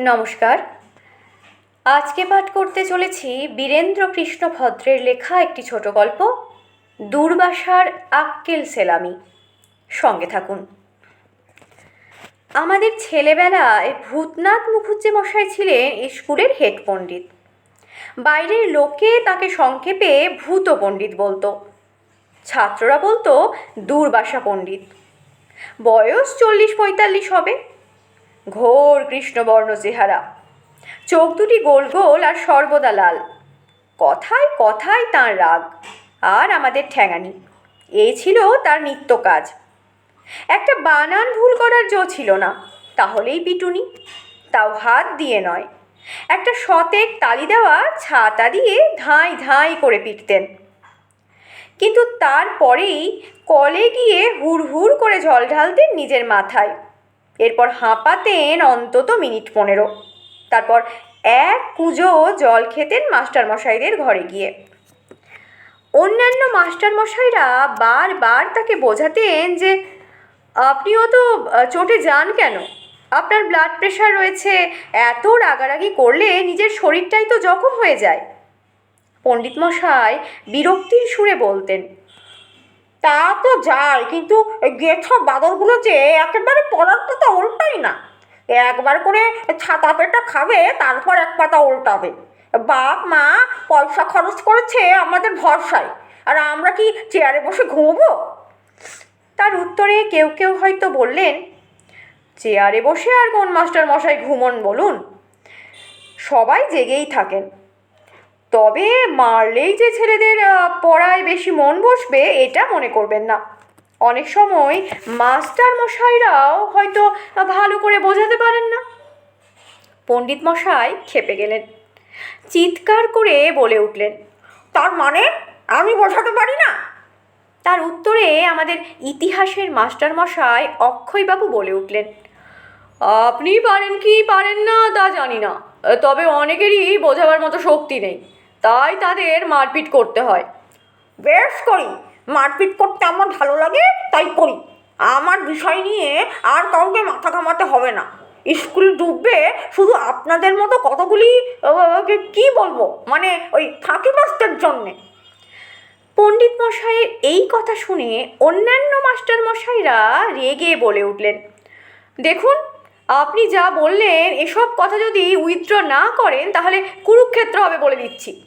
নমস্কার। আজকে পাঠ করতে চলেছি বীরেন্দ্র কৃষ্ণ ভদ্রের লেখা একটি ছোট গল্প, দূর্বাসার আক্কেল সেলামি। সঙ্গে থাকুন। আমাদের ছেলেবেলায় ভূতনাথ মুখুজ্জে মশাই ছিলেন স্কুলের হেড পণ্ডিত। বাইরের লোকে তাকে সংক্ষেপে ভূত পণ্ডিত বলতো। ছাত্ররা বলতো, দূর্বাসা পণ্ডিত। বয়স চল্লিশ পঁয়তাল্লিশ হবে। ঘোর কৃষ্ণবর্ণ চেহারা। চোখ দুটি গোল গোল আর সর্বদা লাল। কথায় কথায় তার রাগ আর আমাদের ঠ্যাঙানি। এই ছিল তার নিত্য কাজ। একটা বানান ভুল করার জো ছিল না, তাহলেই পিটুনি। তাও হাত দিয়ে নয়। একটা শতেক তালি দেওয়া ছাতা দিয়ে ধাঁই ধাঁই করে পিটতেন। কিন্তু তারপরেই কলে গিয়ে হুড় হুড় করে জল ঢালতেন নিজের মাথায়। এরপর হাঁপাতেন অন্তত মিনিট পনেরো। তারপর এক কুজো জল খেতেন মাস্টারমশাইদের ঘরে গিয়ে। অন্যান্য মাস্টারমশাইরা বারবার তাকে বোঝাতেন যে, আপনিও তো চোটে যান কেন? আপনার ব্লাড প্রেশার রয়েছে, এত রাগারাগি করলে নিজের শরীরটাই তো জখম হয়ে যায়। পণ্ডিত মশাই বিরক্তির সুরে বলতেন তা তো যায়, কিন্তু গেছো বাদরগুলো যে একেবারে পড়ার পাতা উল্টাই না। একবার করে ছাতা পেটা খাবে, তারপর এক পাতা উল্টাবে। বাপ মা, পয়সা খরচ করেছে আমাদের ভরসায়, আর আমরা কি চেয়ারে বসে ঘুমবো? তার উত্তরে কেউ কেউ হয়তো বললেন, চেয়ারে বসে আর কোন মাস্টার মশাই ঘুমন বলুন? সবাই জেগেই থাকেন। তবে মারলেই যে ছেলেদের পড়ায় বেশি মন বসবে, এটা মনে করবেন না। অনেক সময় মাস্টার মশাইরাও হয়তো ভালো করে বোঝাতে পারেন না। পণ্ডিত মশাই খেপে গেলেন। চিৎকার করে বলে উঠলেন, তার মানে আমি বোঝাতে পারি না? তার উত্তরে আমাদের ইতিহাসের মাস্টারমশাই অক্ষয়বাবু বলে উঠলেন, আপনি পারেন কি পারেন না তা জানি না, তবে অনেকেরই বোঝাবার মতো শক্তি নেই। তাই তাদের মারপিট করতে হয়। বেশ করি। মারপিট করতে আমার ভালো লাগে, তাই করি। আমার বিষয় নিয়ে আর কাউকে মাথা ঘামাতে হবে না। স্কুল ডুববে, শুধু আপনাদের মতো কতগুলি কি বলব? মানে ওই ফাঁকিবাসদের জন্যে। পণ্ডিত মশাইয়ের এই কথা শুনে অন্যান্য মাস্টার মশাইরা রেগে বলে উঠলেন। দেখুন আপনি যা বললেন, এসব কথা যদি উইথড্র না করেন, তাহলে কুরুক্ষেত্র হবে বলে দিচ্ছি।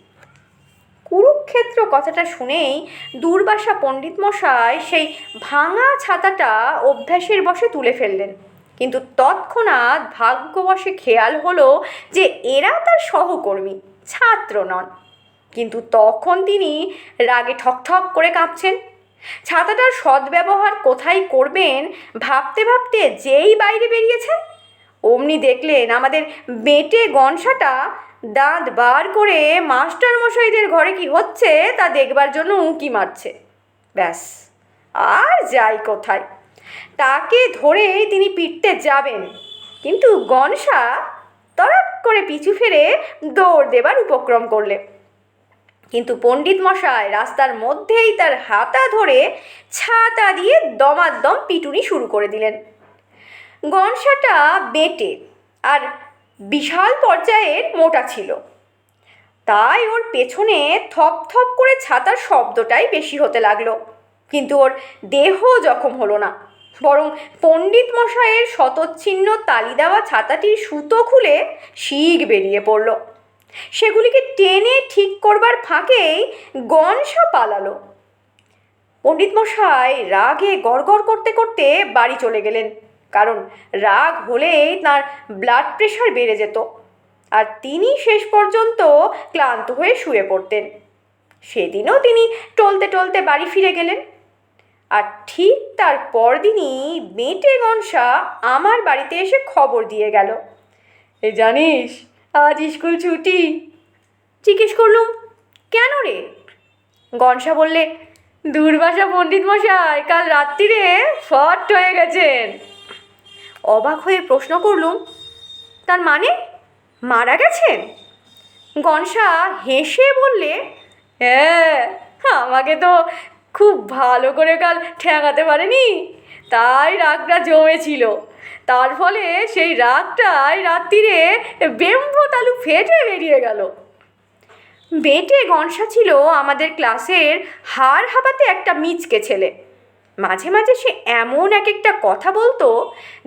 কুরুক্ষেত্র কথাটা শুনেই দুর্বাসা পণ্ডিত মশাই সেই ভাঙা ছাতাটা অভ্যাসের বসে তুলে ফেললেন। কিন্তু তৎক্ষণাৎ ভাগ্যবশে খেয়াল হলো যে এরা তার সহকর্মী, ছাত্র নন। কিন্তু তখন তিনি রাগে ঠকঠক করে কাঁপছেন। ছাতাটার সদ্ব্যবহার কোথায় করবেন ভাবতে ভাবতে যেই বাইরে বেরিয়েছেন অমনি দেখলেন আমাদের বেটে গনসাটা দাঁত বার করে মাস্টার মশাইদের ঘরে কি হচ্ছে তা দেখবার জন্য উঁকি মারছে। ব্যাস, আর যাই কোথায়। তাকে ধরে তিনি পিটতে যাবেন। কিন্তু গনসা তড়াক করে পিছু ফেরে দৌড় দেবার উপক্রম করলে। কিন্তু পণ্ডিত মশাই রাস্তার মধ্যেই তার হাতা ধরে ছাতা দিয়ে দমাদম পিটুনি শুরু করে দিলেন। গনসাটা বেটে আর বিশাল পর্যায়ের মোটা ছিল। তাই ওর পেছনে থপ থপ করে ছাতার শব্দটাই বেশি হতে লাগল। কিন্তু ওর দেহ জখম হলো না। বরং পণ্ডিত মশাইয়ের শতচ্ছিন্ন তালি দেওয়া ছাতাটির সুতো খুলে শিগ বেরিয়ে পড়ল। সেগুলিকে টেনে ঠিক করবার ফাঁকেই গনসা পালালো। পণ্ডিত মশাই রাগে গড়গড় করতে করতে বাড়ি চলে গেলেন। কারণ রাগ হলেই তার ব্লাড প্রেশার বেড়ে যেত। আর তিনি শেষ পর্যন্ত ক্লান্ত হয়ে শুয়ে পড়তেন। সেদিনও তিনি টলতে টলতে বাড়ি ফিরে গেলেন। আর ঠিক তার পরদিনই মেটে গনসা আমার বাড়িতে এসে খবর দিয়ে গেল। এ জানিস, আজ স্কুল ছুটি। জিজ্ঞেস করলুম, কেন রে? গনসা বললে, দূর্বাসা পণ্ডিত মশাই কাল রাত্রিরে ফট হয়ে গেছেন। অবাক হয়ে প্রশ্ন করলুম, তার মানে মারা গেছেন? গনসা হেসে বললে হ্যাঁ আমাকে তো খুব ভালো করে কাল ঠেকাতে পারেনি, তাই রাগটা জমেছিল। তার ফলে সেই রাতটায় রাত্রিরে বেম্বতালু ফেটে বেরিয়ে গেল। বেটে গনসা ছিল আমাদের ক্লাসের হাড় হাবাতে একটা মিচকে ছেলে। মাঝে মাঝে সে এমন এক একটা কথা বলতো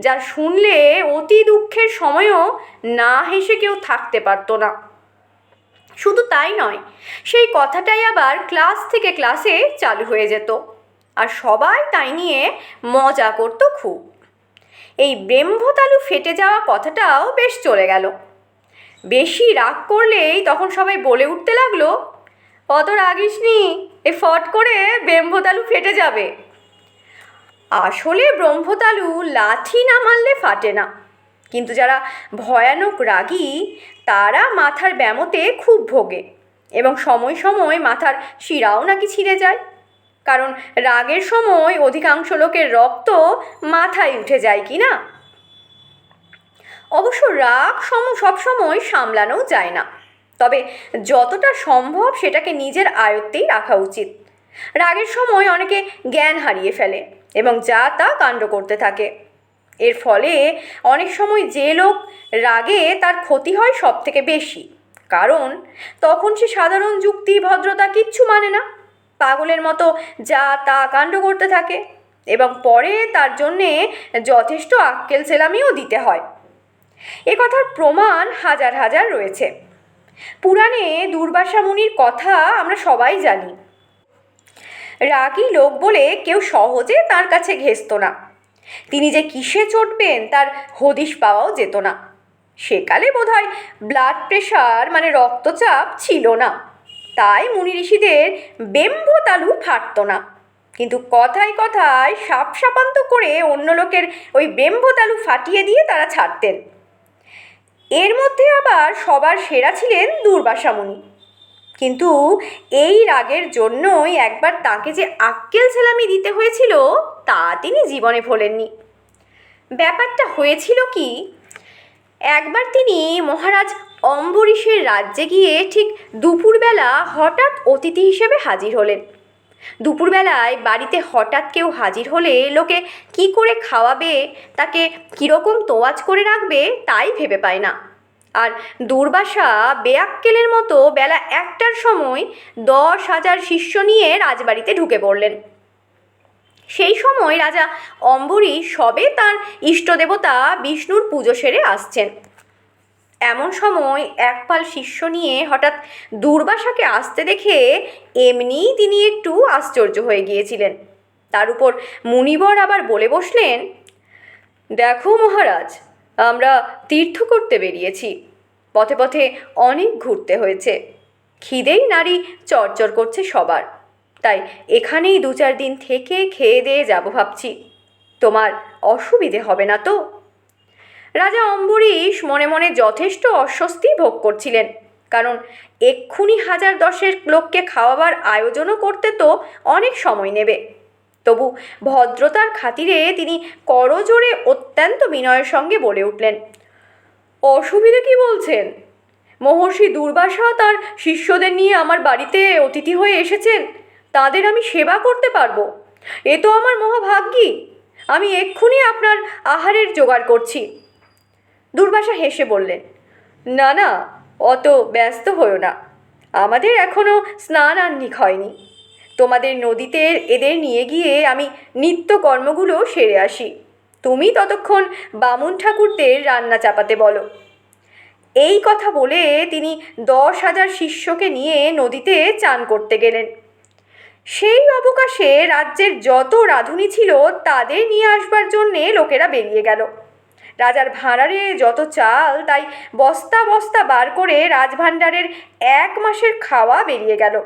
যা শুনলে অতি দুঃখের সময়ও না হেসে কেউ থাকতে পারতো না। শুধু তাই নয়, সেই কথাটাই আবার ক্লাস থেকে ক্লাসে চালু হয়ে যেত আর সবাই তাই নিয়ে মজা করতো খুব। এই ব্রেম্ভতালু ফেটে যাওয়া কথাটাও বেশ চলে গেল। বেশি রাগ করলেই তখন সবাই বলে উঠতে লাগল, অত রাগিস নি এ ফট করে ব্রহ্মতালু ফেটে যাবে। আসলে ব্রহ্মতালু লাঠি না মারলে ফাটে না। কিন্তু যারা ভয়ানক রাগী, তারা মাথার ব্যামোতে খুব ভোগে এবং সময় সময় মাথার শিরাও নাকি ছিঁড়ে যায়। কারণ রাগের সময় অধিকাংশ লোকের রক্ত মাথায় উঠে যায় কি না? অবশ্য রাগ সম সবসময় সামলানো যায় না। তবে যতটা সম্ভব সেটাকে নিজের আয়ত্তেই রাখা উচিত। রাগের সময় অনেকে জ্ঞান হারিয়ে ফেলে। এবং যা তা কাণ্ড করতে থাকে। এর ফলে অনেক সময় যে লোক রাগে তার ক্ষতি হয় সব থেকে বেশি। কারণ তখন সে সাধারণ যুক্তি, ভদ্রতা কিচ্ছু মানে না। পাগলের মতো যা তা কাণ্ড করতে থাকে এবং পরে তার জন্যে যথেষ্ট আক্কেল সেলামিও দিতে হয়। এ কথার প্রমাণ হাজার হাজার রয়েছে। পুরাণে দুর্বাসা মুনির কথা আমরা সবাই জানি। রাগী লোক বলে কেউ সহজে তার কাছে ঘেসত না। তিনি যে কিসে চটবেন তার হদিশ পাওয়াও যেত না। সেকালে বোধহয় ব্লাড প্রেশার মানে রক্তচাপ ছিল না। তাই মুনি ঋষিদের বেম্ব তালু ফাটত না। কিন্তু কথায় কথায় সাপ সাপান্ত করে অন্য লোকের ওই বেম্ব তালু ফাটিয়ে দিয়ে তারা ছাড়তেন। এর মধ্যে আবার সবার সেরা ছিলেন দুর্বাসা মুনি কিন্তু এই রাগের জন্যই একবার তাকে যে আক্কেল সেলামি দিতে হয়েছিল, তা তিনি জীবনে ভোলেননি। ব্যাপারটা হয়েছিল কি, একবার তিনি মহারাজ অম্বরীশের রাজ্যে গিয়ে ঠিক দুপুরবেলা হঠাৎ অতিথি হিসেবে হাজির হলেন। দুপুরবেলায় বাড়িতে হঠাৎ কেউ হাজির হলে লোকে কি করে খাওয়াবে, তাকে কীরকম তোয়াজ করে রাখবে, তাই ভেবে পায় না। আর দুর্বাসা বেয়াক্কেলের মতো বেলা একটার সময় দশ হাজার শিষ্য নিয়ে রাজবাড়িতে ঢুকে পড়লেন। সেই সময় রাজা অম্বরীশ সবে তার ইষ্টদেবতা বিষ্ণুর পুজো সেরে আসছেন। এমন সময় একপাল শিষ্য নিয়ে হঠাৎ দুর্বাসাকে আসতে দেখে এমনিই তিনি একটু আশ্চর্য হয়ে গিয়েছিলেন। তার উপর মুনিবর আবার বলে বসলেন, দেখো মহারাজ আমরা তীর্থ করতে বেরিয়েছি। পথে পথে অনেক ঘুরতে হয়েছে। খিদেই নারী চরচর করছে সবার। তাই এখানেই দু চার দিন থেকে খেয়ে দিয়ে যাব ভাবছি। তোমার অসুবিধে হবে না তো? রাজা অম্বরীশ মনে মনে যথেষ্ট অস্বস্তি ভোগ করছিলেন। কারণ এক্ষুনি হাজার দশের লোককে খাওয়াবার আয়োজনও করতে তো অনেক সময় নেবে। তবু ভদ্রতার খাতিরে তিনি করজোরে অত্যন্ত বিনয়ের সঙ্গে বলে উঠলেন, অসুবিধে কি বলছেন? মহর্ষি দুর্বাসা তার শিষ্যদের নিয়ে আমার বাড়িতে অতিথি হয়ে এসেছেন, তাদের আমি সেবা করতে পারব। এ তো আমার মহাভাগ্যী। আমি এক্ষুনি আপনার আহারের জোগাড় করছি। দুর্বাসা হেসে বললেন, না না, অত ব্যস্ত হও না। আমাদের এখনও স্নান আহ্নিক হয়নি। তোমাদের নদীতে এদের নিয়ে গিয়ে আমি নিত্য কর্মগুলো সেরে আসি। তুমি ততক্ষণ বামুন ঠাকুরদের রান্না চাপাতে বলো। এই কথা বলে তিনি দশ হাজার শিষ্যকে নিয়ে নদীতে চান করতে গেলেন। সেই অবকাশে রাজ্যের যত রাঁধুনি ছিল তাদের নিয়ে আসবার জন্যে লোকেরা বেরিয়ে গেল। রাজার ভাঁড়ারে যত চাল, তাই বস্তা বস্তা বার করে রাজভাণ্ডারের এক মাসের খাওয়া বেরিয়ে গেল।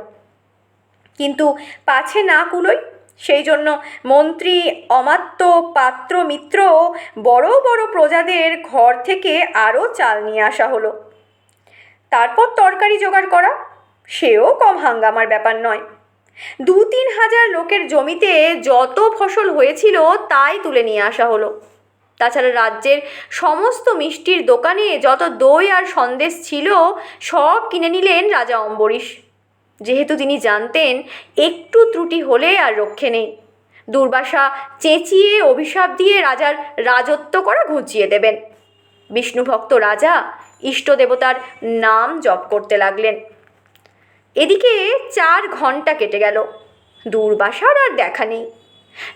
কিন্তু পাছে না কুলোই সেই জন্য মন্ত্রী, অমাত্য পাত্র মিত্র বড় বড় প্রজাদের ঘর থেকে আরও চাল নিয়ে আসা হলো। তারপর তরকারি জোগাড় করা, সেও কম হাঙ্গামার ব্যাপার নয়। দু তিন হাজার লোকের জমিতে যত ফসল হয়েছিল তাই তুলে নিয়ে আসা হলো। তাছাড়া রাজ্যের সমস্ত মিষ্টির দোকানে যত দই আর সন্দেশ ছিল, সব কিনে নিলেন রাজা অম্বরীশ। যেহেতু তিনি জানতেন একটু ত্রুটি হলে আর রক্ষে নেই। দুর্বাসা চেঁচিয়ে অভিশাপ দিয়ে রাজার রাজত্ব করা ঘুচিয়ে দেবেন। বিষ্ণুভক্ত রাজা ইষ্ট দেবতার নাম জপ করতে লাগলেন। এদিকে চার ঘণ্টা কেটে গেল। দুর্বাসার আর দেখা নেই।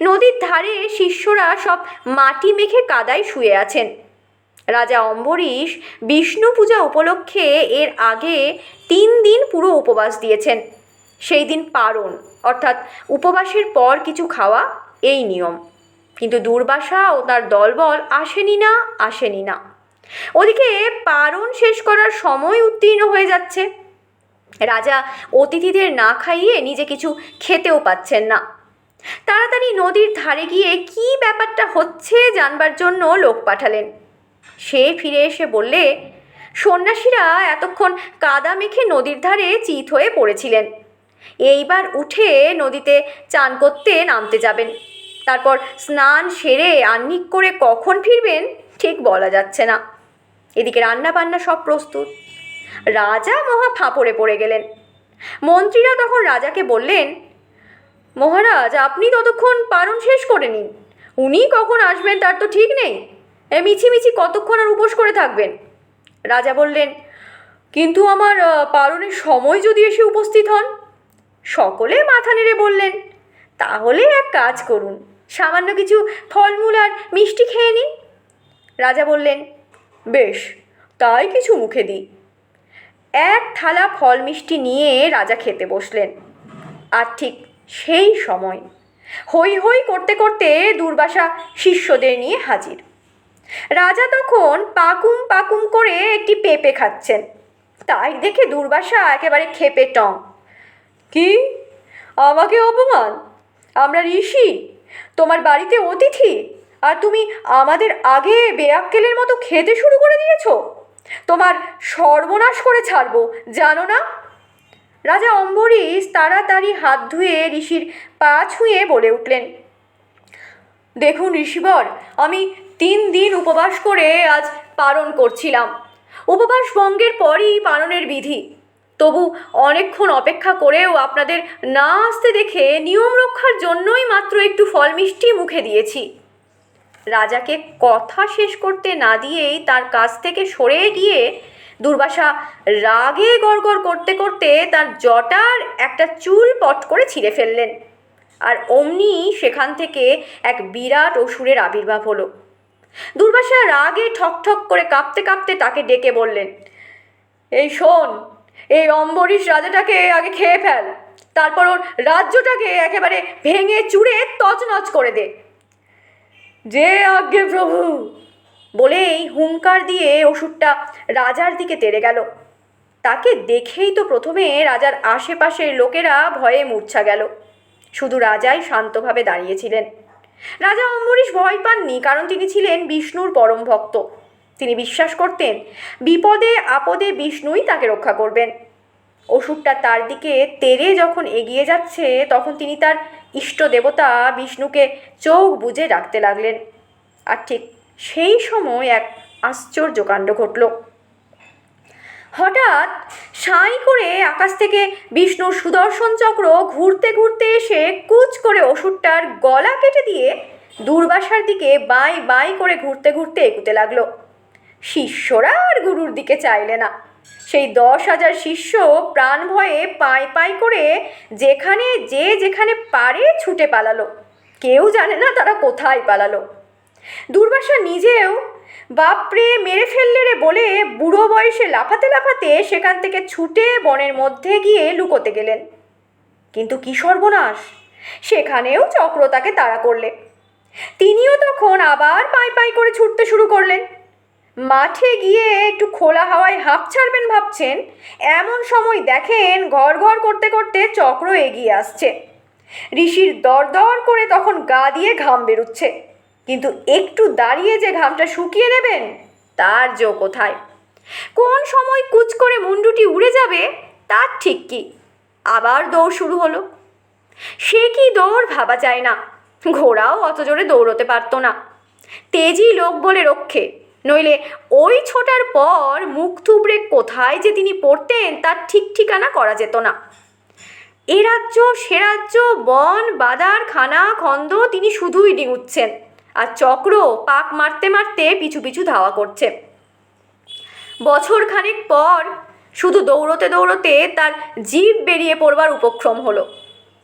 নদীর ধারে শিষ্যরা সব মাটি মেখে কাদায় শুয়ে আছেন। রাজা অম্বরীশ বিষ্ণু পূজা উপলক্ষে এর আগে তিন দিন পুরো উপবাস দিয়েছেন। সেই দিন পারণ, অর্থাৎ উপবাসের পর কিছু খাওয়া এই নিয়ম। কিন্তু দুর্বাসা ও তার দলবল আসেনি না আসেনি না। ওদিকে পারণ শেষ করার সময় উত্তীর্ণ হয়ে যাচ্ছে। রাজা অতিথিদের না খাইয়ে নিজে কিছু খেতেও পাচ্ছেন না। তাড়াতাড়ি নদীর ধারে গিয়ে কি ব্যাপারটা হচ্ছে জানবার জন্য লোক পাঠালেন। সে ফিরে এসে বললে, সন্ন্যাসীরা এতক্ষণ কাদা মেখে নদীর ধারে চিত হয়ে পড়েছিলেন। এইবার উঠে নদীতে চান করতে নামতে যাবেন। তারপর স্নান সেরে আহ্নিক করে কখন ফিরবেন ঠিক বলা যাচ্ছে না। এদিকে রান্না বান্না সব প্রস্তুত। রাজা মহা ফাঁপড়ে পড়ে গেলেন। মন্ত্রীরা তখন রাজাকে বললেন, মহারাজ, আপনি ততক্ষণ পারণ শেষ করে নিন। উনি কখন আসবেন তার তো ঠিক নেই। এ মিছিমিছি কতক্ষণ আর উপোস করে থাকবেন? রাজা বললেন, কিন্তু আমার পারণের সময় যদি এসে উপস্থিত হন? সকলে মাথা নেড়ে বললেন, তাহলে এক কাজ করুন, সামান্য কিছু ফলমূল আর মিষ্টি খেয়ে নিন। রাজা বললেন, বেশ, তাই কিছু মুখে দিই। এক থালা ফল মিষ্টি নিয়ে রাজা খেতে বসলেন। আর ঠিক সেই সময় হই হই করতে করতে দুর্বাসা শিষ্যদের নিয়ে হাজির। রাজা তখন পাকুম পাকুম করে একটি পেঁপে খাচ্ছেন। তাই দেখে দুর্বাসা একেবারে খেপে টং। কি? আমাকে অপমান? আমরা ঋষি? তোমার বাড়িতে অতিথি? আর তুমি আমাদের আগে বেয়াক্কেলের মতো খেতে শুরু করে দিয়েছ? তোমার সর্বনাশ করে ছাড়বো জানো না? রাজা অম্বরীশ তাড়াতাড়ি হাত ধুয়ে ঋষির পা ছুঁয়ে বলে উঠলেন দেখুন ঋষিবর আমি তিন দিন উপবাস করে আজ পালন করছিলাম। উপবাস ভঙ্গের পরই পালনের বিধি। তবু অনেকক্ষণ অপেক্ষা করেও আপনাদের না আসতে দেখে নিয়ম রক্ষার জন্যই মাত্র একটু ফল মিষ্টি মুখে দিয়েছি। রাজাকে কথা শেষ করতে না দিয়েই তার কাছ থেকে সরে গিয়ে দুর্বাসা রাগে গড়গড় করতে করতে তার জটার একটা চুল পট করে ছিঁড়ে ফেললেন। আর অমনি সেখান থেকে এক বিরাট অসুরের আবির্ভাব হলো। দুর্বাসা রাগে ঠক ঠক করে কাঁপতে কাঁপতে তাকে ডেকে বললেন, এই শোন, এই অম্বরীশ রাজাটাকে আগে খেয়ে ফেল, তারপর ওর রাজ্যটাকে একেবারে ভেঙে চুড়ে তছনছ করে দে। যে আজ্ঞে প্রভু, বলেই হুঙ্কার দিয়ে ওষুধটা রাজার দিকে তেড়ে গেল। তাকে দেখেই তো প্রথমে রাজার আশেপাশের লোকেরা ভয়ে মূর্ছা গেল। শুধু রাজাই শান্তভাবে দাঁড়িয়েছিলেন রাজা অম্বরীশ ভয় পাননি, কারণ তিনি ছিলেন বিষ্ণুর পরম ভক্ত। তিনি বিশ্বাস করতেন, বিপদে আপদে বিষ্ণুই তাকে রক্ষা করবেন। ওষুধটা তার দিকে তেরে যখন এগিয়ে যাচ্ছে, তখন তিনি তার ইষ্ট দেবতা বিষ্ণুকে চোখ বুজে ডাকতে লাগলেন। আর ঠিক সেই সময় এক আশ্চর্য কাণ্ড ঘটল। হঠাৎ সাঁই করে আকাশ থেকে বিষ্ণুর সুদর্শন চক্র ঘুরতে ঘুরতে এসে কুচ করে অসুরটার গলা কেটে দিয়ে দুর্বাসার দিকে বাই বাই করে ঘুরতে ঘুরতে এগুতে লাগল। শিষ্যরা আর গুরুর দিকে চাইলে না। সেই দশ হাজার শিষ্য প্রাণ ভয়ে পাই পাই করে যেখানে যে যেখানে পারে ছুটে পালালো। কেউ জানে না তারা কোথায় পালালো। দুর্বাসা নিজেও বাপরে, মেরে ফেললে রে বলে। বুড়ো বয়সে লাফাতে লাফাতে সেখান থেকে ছুটে বনের মধ্যে গিয়ে লুকোতে গেলেন। কিন্তু কি সর্বনাশ, সেখানেও চক্র তাকে তাড়া করলে। তিনিও তখন আবার পাই পাই করে ছুটতে শুরু করলেন। মাঠে গিয়ে একটু খোলা হাওয়ায় হাঁপ ছাড়বেন ভাবছেন, এমন সময় দেখেন ঘর ঘর করতে করতে চক্র এগিয়ে আসছে। ঋষির দর দর করে তখন গা দিয়ে ঘাম বেরুচ্ছে। কিন্তু একটু দাঁড়িয়ে যে ঘামটা শুকিয়ে নেবেন, তার জো কোথায়? কোন সময় কুচ করে মুন্ডুটি উড়ে যাবে, তার ঠিক কি? আবার দৌড় শুরু হলো। সে কি দৌড় ভাবা যায় না, ঘোড়াও অত জোরে দৌড়তে পারতো না। তেজি লোক বলে রক্ষে, নইলে ওই ছোটার পর মুখ থুবড়ে কোথায় যে তিনি পড়তেন, তার ঠিক ঠিকানা করা যেত না। এ রাজ্য, সে রাজ্য, বন, বাদার, খানা, খন্দ, তিনি শুধুই ডিঙুচ্ছেন। আর চক্র পাক মারতে মারতে পিছু পিছু ধাওয়া করছে। বছর খানেক পর শুধু দৌড়তে দৌড়তে তার জীব বেরিয়ে পড়বার উপক্রম হলো।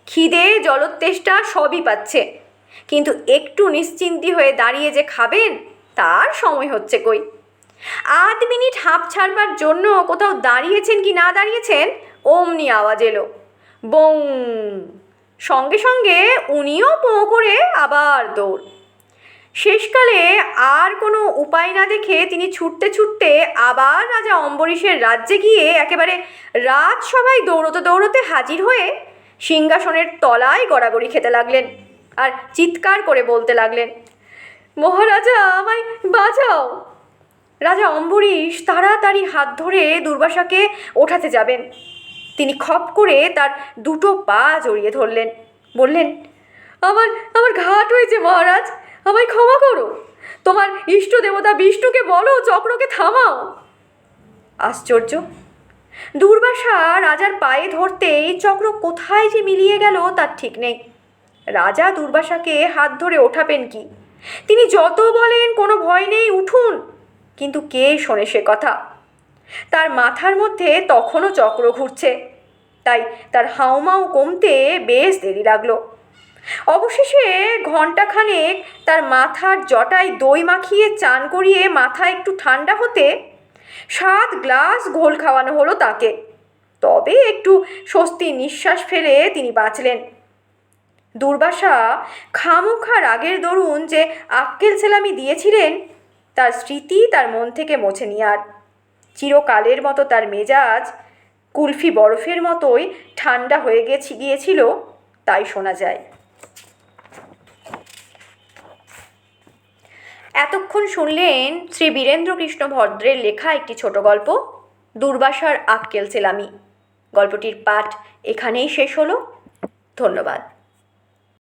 খিদে, জলোত্তেষ্টা সবই পাচ্ছে। কিন্তু একটু নিশ্চিন্তি হয়ে দাঁড়িয়ে যে খাবেন, তার সময় হচ্ছে কই? আধ মিনিট হাঁপ ছাড়বার জন্য কোথাও দাঁড়িয়েছেন কি না দাঁড়িয়েছেন, অমনি আওয়াজ এলো। বং! সঙ্গে সঙ্গে উনিও পোঁ করে আবার দৌড়। শেষকালে আর কোনো উপায় না দেখে তিনি ছুটতে ছুটতে আবার রাজা অম্বরীশের রাজ্যে গিয়ে একেবারে রাজসভায় দৌড়তে দৌড়তে হাজির হয়ে সিংহাসনের তলায় গড়াগড়ি খেতে লাগলেন আর চিৎকার করে বলতে লাগলেন, মহারাজা, আমায় বাঁচাও। রাজা অম্বরীশ তাড়াতাড়ি হাত ধরে দুর্বাসাকে ওঠাতে যাবেন। তিনি খপ করে তার দুটো পা জড়িয়ে ধরলেন, বললেন, আমার আমার ঘাট হয়েছে মহারাজ। আমায় ক্ষমা করো। তোমার ইষ্ট দেবতা বিষ্ণুকে বলো, চক্রকে থামাও। আশ্চর্য। দুর্বাসা রাজার পায়ে ধরতেই চক্র কোথায় যে মিলিয়ে গেল তার ঠিক নেই। রাজা দুর্বাসাকে হাত ধরে ওঠাবেন কি? তিনি যত বলেন, কোনো ভয় নেই, উঠুন। কিন্তু কে শোনে সে কথা? তার মাথার মধ্যে তখনও চক্র ঘুরছে। তাই তার হাউমাউ কমতে বেশ দেরি লাগল। অবশেষে ঘণ্টাখানেক তার মাথার জটায় দই মাখিয়ে চান করিয়ে মাথা একটু ঠান্ডা হতে সাত গ্লাস ঘোল খাওয়ানো হলো তাকে। তবে একটু স্বস্তির নিঃশ্বাস ফেলে তিনি বাঁচলেন। দুর্বাসা খামুখা রাগের দরুন যে আক্কেল সেলামি দিয়েছিলেন, তার স্মৃতি তার মন থেকে মোছে নেওয়ার চিরকালের মতো তার মেজাজ কুলফি বরফের মতোই ঠান্ডা হয়ে গেছি, গিয়েছিল, তাই শোনা যায়। এতক্ষণ শুনলেন শ্রী বীরেন্দ্র কৃষ্ণ ভদ্রের লেখা একটি ছোট গল্প, দুর্বাসার আক্কেল সেলামি। গল্পটির পাঠ এখানেই শেষ হলো। ধন্যবাদ।